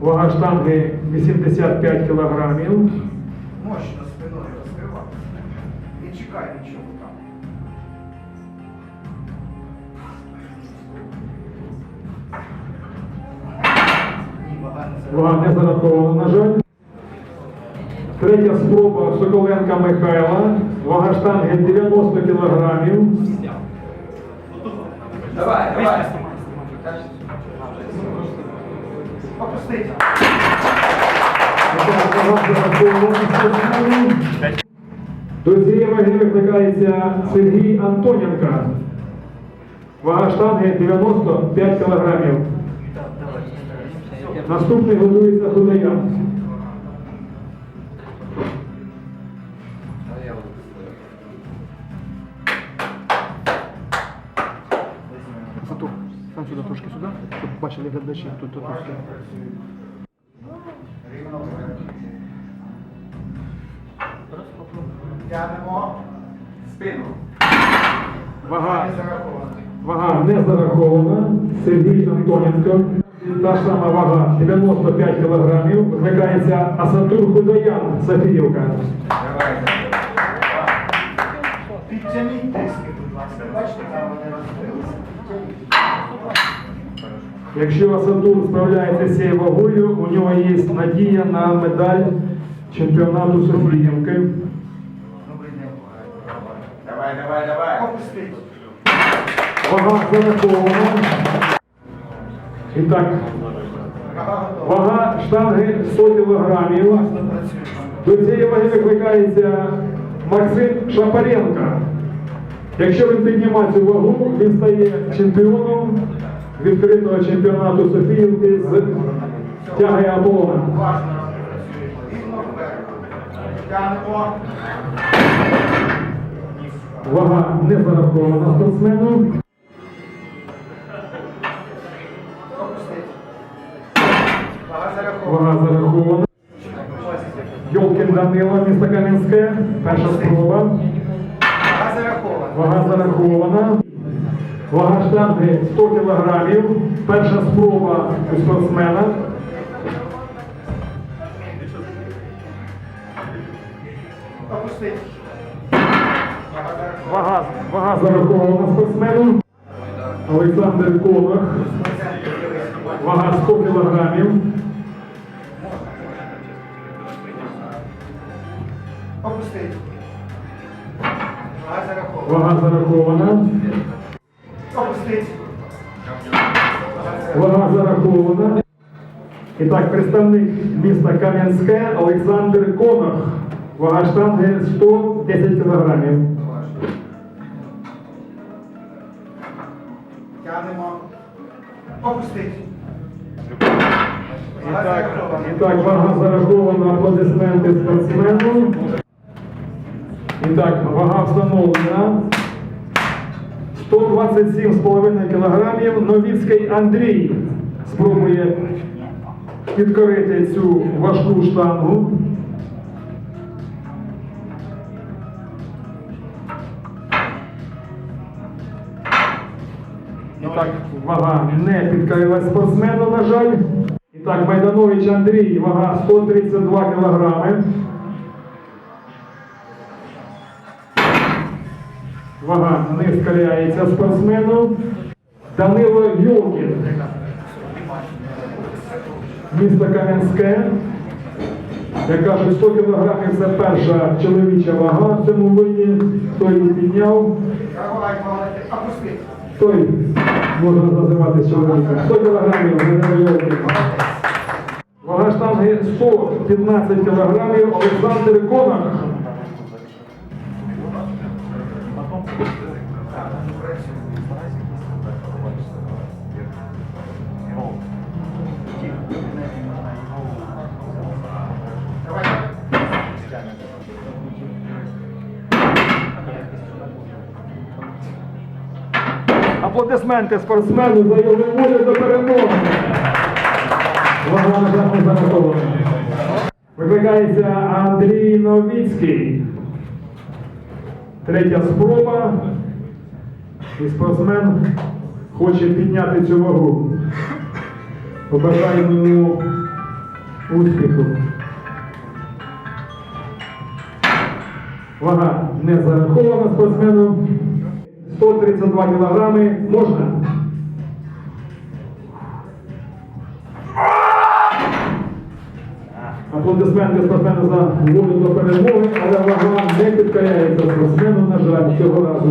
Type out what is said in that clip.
Вага штанги 85 кілограмів. Мощно спиною розкривай. Не чекай нічого там. Вага не Вага не зарахована, на жаль. Третя спроба Соколенка Михайла. Вага штанги 90 кілограмів. Давай, давай. До цієї ваги викликається Сергій Антоненко. Вага штанги 95 кілограмів. Наступний готується Худоян. Трошки сюди, щоб бачили глядачі. Тут, тут, трошки. Тягнемо. Спину. Вага, вага не зарахована. Сергій Антоненко. Та ж сама вага 95 кілограмів. Викликається Асатур Худоян, Софіївка. Давай. Якщо Асатур справляється з цією вагою, у нього є надія на медаль чемпіонату Софіївки. Давай, давай, давай. Опустить. Вага зарахована. І так, Вага штанги 100 кілограмів. До цієї ваги викликається Максим Шапаренко. Якщо він піднімає цю вагу, він стає чемпіоном відкритого чемпіонату Софіївки з тяги Аполлона. Вага не зарахована спортсмену. Вага зарахована. Йолкін Данило, місто Кам'янське. Перша спроба. Вага зарахована. Вага зарахована. Вага штанги 100 кілограмів. Перша спроба у спортсмена. Вага. Вага, зарахована спортсмену. Олександр Конох. Вага 100 кілограмів. Опустить. Вага зарахована. Вага зарахована. І так, представник міста Кам'янське Олександр Конох. Вага штанги 110 кілограмів. Тягнемо. Опустить. І так, і так, вага зарахована, аплодисменти спортсмену. І так, вага встановлена. 127,5 кілограмів. Новіцький Андрій спробує підкорити цю важку штангу. І так, вага не підкорилась спортсмену, на жаль. І так, Майданович Андрій, вага 132 кілограми. Вага не скаляється спортсмену. Данило Йолкін. Місто Кам'янське. Як кажуть, 100 кілограмів це перша чоловіча вага в цьому виді. Хто її підняв, той можна називати чоловіком. 100 кілограмів Данило Йолкін. Вага штанги 115 кілограмів Олександр Конах. Аплодисменти спортсмену за його волю до перемоги. Викликається Андрій Новіцький. Третя спроба. І спортсмен хоче підняти цю вагу. Побажаємо йому Успіху. Вага не зарахована спортсмену. 132 кілограми можна. Аплодисменти спортсмену за волю до перемоги, але вага не підкоряється спортсмену, на жаль, цього разу.